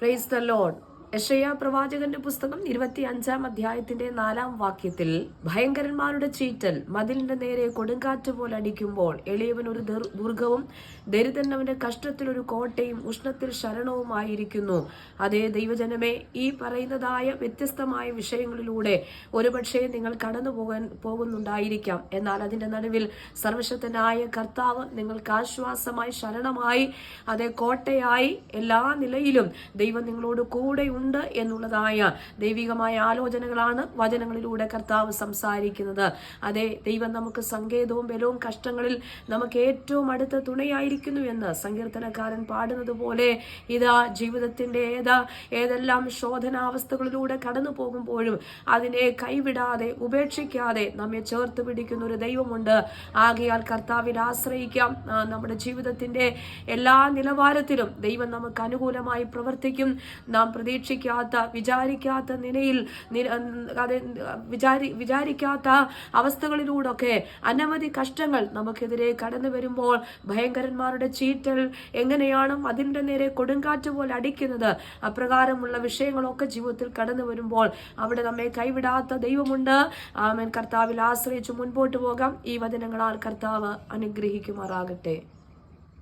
Praise the load യഷയ പ്രവാചകന്റെ പുസ്തകം ഇരുപത്തി അഞ്ചാം അധ്യായത്തിന്റെ നാലാം വാക്യത്തിൽ ഭയങ്കരന്മാരുടെ ചീറ്റൽ മതിലിന്റെ നേരെ കൊടുങ്കാറ്റ് പോലെ അടിക്കുമ്പോൾ എളിയവൻ ഒരു ദുർ- ദുർഗവും ദരിദ്രൻ അവന്റെ കഷ്ടത്തിൽ ഒരു കോട്ടയും ഉഷ്ണത്തിൽ ശരണവുമായിരിക്കുന്നു. അതേ ദൈവജനമേ ഈ പറയുന്നതായ വ്യത്യസ്തമായ വിഷയങ്ങളിലൂടെ ഒരുപക്ഷെ നിങ്ങൾ കടന്നു പോകാൻ പോകുന്നുണ്ടായിരിക്കാം. എന്നാൽ അതിന്റെ നടുവിൽ സർവശക്തനായ കർത്താവ് നിങ്ങൾക്ക് ആശ്വാസമായി ശരണമായി അതേ കോട്ടയായി എല്ലാ നിലയിലും ദൈവം നിങ്ങളോട് കൂടെ ഉണ്ട് എന്നുള്ളതായ ദൈവികമായ ആലോചനകളാണ് വചനങ്ങളിലൂടെ കർത്താവ് സംസാരിക്കുന്നത്. അതെ ദൈവം നമുക്ക് സങ്കേതവും ബലവും കഷ്ടങ്ങളിൽ നമുക്ക് ഏറ്റവും അടുത്ത തുണയായിരിക്കുന്നു എന്ന് സങ്കീർത്തനക്കാരൻ പാടുന്നത് പോലെ ഇതാ ജീവിതത്തിന്റെ ഏതാ ഏതെല്ലാം ശോധനാവസ്ഥകളിലൂടെ കടന്നു പോകുമ്പോഴും അതിനെ കൈവിടാതെ ഉപേക്ഷിക്കാതെ നമ്മെ ചേർത്ത് പിടിക്കുന്ന ഒരു ദൈവമുണ്ട്. ആകയാൽ കർത്താവിൽ ആശ്രയിക്കാം. നമ്മുടെ ജീവിതത്തിന്റെ എല്ലാ നിലവാരത്തിലും ദൈവം നമുക്ക് അനുകൂലമായി പ്രവർത്തിക്കും. നാം പ്രതീക്ഷിക്കാത്ത വിചാരിക്കാത്ത നിലയിൽ അതെ വിചാരി വിചാരിക്കാത്ത അവസ്ഥകളിലൂടൊക്കെ അനവധി കഷ്ടങ്ങൾ നമുക്കെതിരെ കടന്നു വരുമ്പോൾ ഭയങ്കരന്മാരുടെ ചീറ്റൽ എങ്ങനെയാണ് അതിന്റെ നേരെ കൊടുങ്കാറ്റ് പോലെ അടിക്കുന്നത്? അപ്രകാരമുള്ള വിഷയങ്ങളൊക്കെ ജീവിതത്തിൽ കടന്നു വരുമ്പോൾ അവിടെ നമ്മെ കൈവിടാത്ത ദൈവമുണ്ട്. ആമേൻ. കർത്താവിൽ ആശ്രയിച്ച് മുൻപോട്ട് പോകാം. ഈ വചനങ്ങളാൽ കർത്താവ് അനുഗ്രഹിക്കുമാറാകട്ടെ.